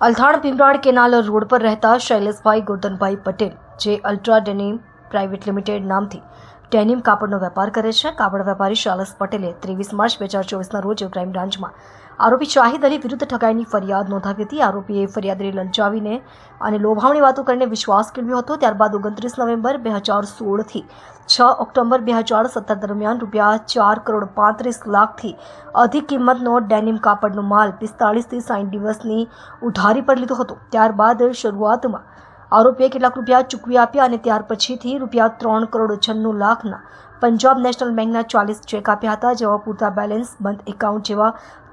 Althan પિંપરાળ canal road પર રહેતા શૈલેષભાઈ ગોરધનભાઈ પટેલ, જે અલ્ટ્રા ડેનિમ પ્રાઇવેટ લિમિટેડ નામથી ડેનિમ કાપડનો વેપાર કરે છે. કાપડ વેપારી શાલસ પટેલે ત્રેવીસ માર્ચ બે હજાર ચોવીસના રોજ ક્રાઇમ બ્રાન્ચમાં આરોપી શાહિદ અલી વિરુદ્ધ ઠગાઈની ફરિયાદ નોંધાવી હતી. આરોપીએ ફરિયાદને લંચાવીને અને લોભામણી વાતો કરીને વિશ્વાસ કેળવ્યો હતો. ત્યારબાદ ઓગણત્રીસ નવેમ્બર બે હજાર સોળથી છ ઓક્ટોબર બે હજાર સત્તર દરમિયાન રૂપિયા ચાર કરોડ પાંત્રીસ લાખથી અધિક કિંમતનો ડેનિમ કાપડનો માલ પિસ્તાળીસથી સાઠ દિવસની ઉધારી પર લીધો હતો. ત્યારબાદ શરૂઆતમાં આરોપીએ કેટલાક રૂપિયા ચૂકવી આપ્યા અને ત્યાર પછીથી રૂપિયા ત્રણ કરોડ છન્નું લાખના પંજાબ નેશનલ બેંકના ચાલીસ ચેક આપ્યા હતા જેવા પૂરતા બેલેન્સ બંધ એકાઉન્ટ જેવા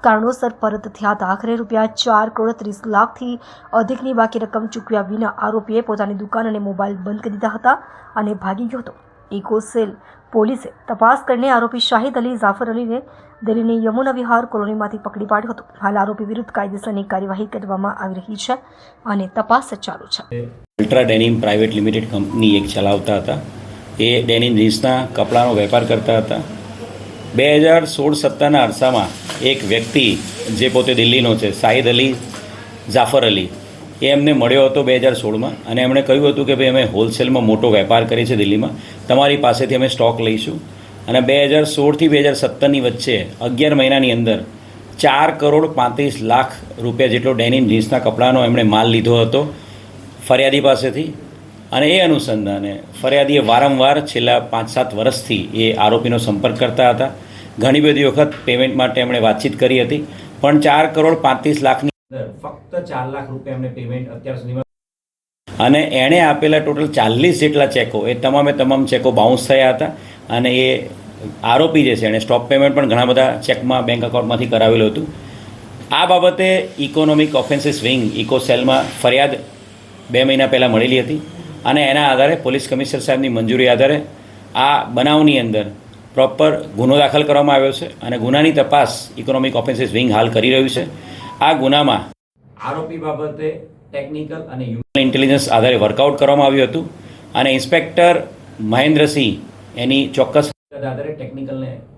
કારણોસર પરત થયા હતા. આખરે રૂપિયા ચાર કરોડ ત્રીસ લાખથી અધિકની બાકી રકમ ચૂકવ્યા વિના આરોપીએ પોતાની દુકાન અને મોબાઈલ બંધ કરી દીધા હતા અને ભાગી ગયો હતો. ઇકોસેલ પોલીસે તપાસ કરીને આરોપી શાહિદ અલી, જાફર અલીને દિલ્હીની યમુના વિહાર કોલોનીમાંથી પકડી પાડ્યો હતો. હાલ આરોપી વિરુદ્ધ કાયદેસરની કાર્યવાહી કરવામાં આવી રહી છે અને તપાસ ચાલુ છે. Ultra Denim Private Limited company એક ચલાવતા હતા. એ ડેનિમ જીન્સના કપડાનો વેપાર કરતા હતા. બે હજાર સોળ સત્તરના અરસામાં એક વ્યક્તિ, જે પોતે દિલ્હીનો છે, સાહિદ અલી જાફર અલી, એ એમને મળ્યો હતો બે હજાર સોળમાં અને એમણે કહ્યું હતું કે ભાઈ અમે હોલસેલમાં મોટો વેપાર કરીએ છીએ દિલ્હીમાં. તમારી પાસેથી અમે સ્ટોક લઈશું. અને બે હજાર સોળથી બે હજાર સત્તરની વચ્ચે અગિયાર મહિનાની અંદર ચાર કરોડ પાંત્રીસ લાખ રૂપિયા જેટલો ડેનિમ જીન્સના કપડાનો એમણે માલ લીધો હતો. ફરિયાદી પાસેથી અને એ અનુસંધાને ફરિયાદીએ વારંવાર છેલ્લા પાંચ સાત વર્ષથી એ આરોપીનો સંપર્ક કરતા હતા. ઘણી બધી વખત પેમેન્ટ માટે એમણે વાતચીત કરી હતી પણ ચાર કરોડ પાંત્રીસ લાખની અંદર ફક્ત ચાર લાખ રૂપિયા એમને પેમેન્ટ અત્યાર સુધીમાં અને એણે આપેલા ટોટલ ચાલીસ જેટલા ચેકો એ તમામે તમામ ચેકો બાઉન્સ થયા હતા. અને એ આરોપી જે છે એણે સ્ટોપ પેમેન્ટ પણ ઘણા બધા ચેકમાં બેંક એકાઉન્ટમાંથી કરાવેલું હતું. આ બાબતે ઇકોનોમિક ઓફેન્સીસ વિંગ ઇકો સેલમાં ફરિયાદ બે મહિના પહેલાં મળેલી હતી અને એના આધારે પોલીસ કમિશનર સાહેબની મંજૂરી આધારે આ બનાવની અંદર પ્રોપર ગુનો દાખલ કરવામાં આવ્યો છે અને ગુનાની તપાસ ઇકોનોમિક ઓફેન્સીસ વિંગ હાલ કરી રહ્યું છે. આ ગુનામાં આરોપી બાબતે ટેકનિકલ અને હ્યુમન ઇન્ટેલિજન્સ આધારે વર્કઆઉટ કરવામાં આવ્યું હતું અને ઇન્સ્પેક્ટર મહેન્દ્રસિંહ એની ચોક્કસ આધારે ટેકનિકલને